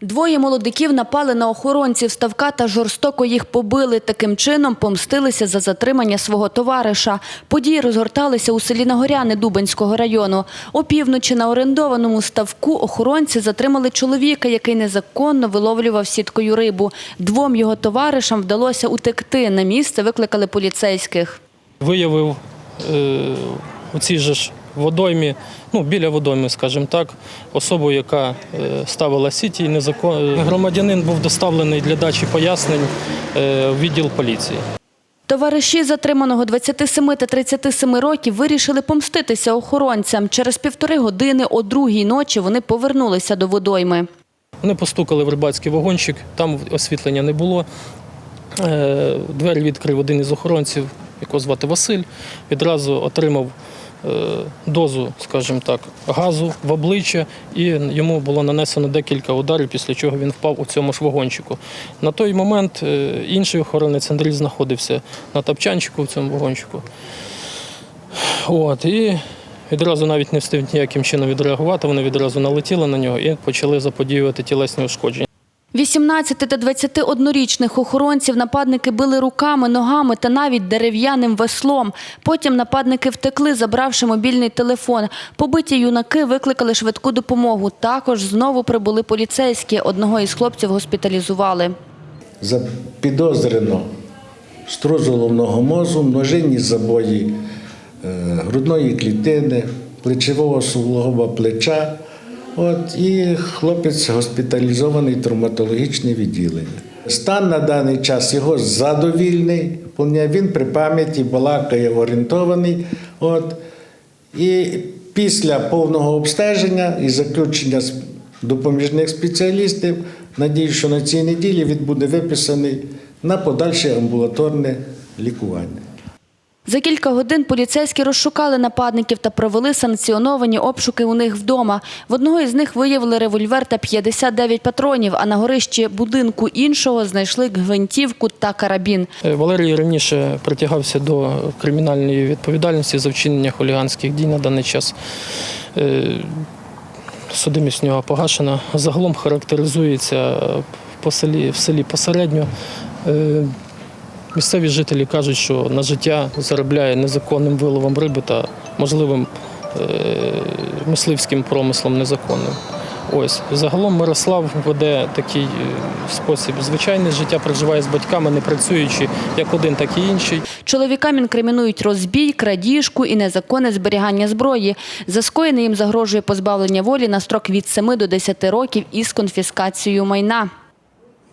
Двоє молодиків напали на охоронців ставка та жорстоко їх побили. Таким чином помстилися за затримання свого товариша. Події розгорталися у селі Нагоряни Дубенського району. Опівночі на орендованому ставку охоронці затримали чоловіка, який незаконно виловлював сіткою рибу. Двом його товаришам вдалося утекти. На місце викликали поліцейських. виявив е, же ж водоймі, ну біля водойми, скажімо так, особу, яка е, ставила сіті і незаконно. Громадянин був доставлений для дачі пояснень е, в відділ поліції. Товариші затриманого 27 та 37 років вирішили помститися охоронцям. Через півтори години о другій ночі вони повернулися до водойми. Вони постукали в рибацький вагончик, там освітлення не було. Е, Двері відкрив один із охоронців, якого звати Василь. Відразу отримав е, дозу, скажімо так, газу в обличчя, і йому було нанесено декілька ударів, після чого він впав у цьому ж вагончику. На той момент е, інший охоронець Андрій знаходився на тапчанчику в цьому вагончику. От, і відразу навіть не встиг ніяким чином відреагувати, вони відразу налетіли на нього і почали заподіювати тілесні ушкодження. 18 та 21-річних охоронців нападники били руками, ногами та навіть дерев'яним веслом. Потім нападники втекли, забравши мобільний телефон. Побиті юнаки викликали швидку допомогу. Також знову прибули поліцейські. Одного із хлопців госпіталізували. Запідозрено струс головного мозу, множинні забої е, грудної клітини, плечового суглоба плеча. От, і хлопець госпіталізований травматологічне відділення. Стан на даний час його задовільний, він при пам'яті балакає орієнтований. От, і після повного обстеження і заключення допоміжних спеціалістів, надію, що на цій неділі він буде виписаний на подальше амбулаторне лікування. За кілька годин поліцейські розшукали нападників та провели санкціоновані обшуки у них вдома. В одного із них виявили револьвер та 59 патронів, а на горищі будинку іншого знайшли гвинтівку та карабін. Е, Валерій раніше притягався до кримінальної відповідальності за вчинення хуліганських дій на даний час. Е, Судимість нього погашена. Загалом характеризується по селі, в селі посередньо. Місцеві жителі кажуть, що на життя заробляє незаконним виловом риби та можливим е, мисливським промислом незаконним. Ось загалом Мирослав веде такий е, спосіб звичайне життя, проживає з батьками, не працюючи як один, так і інший. Чоловікам інкримінують розбій, крадіжку і незаконне зберігання зброї. За скоєне їм загрожує позбавлення волі на строк від 7 до 10 років із конфіскацією майна.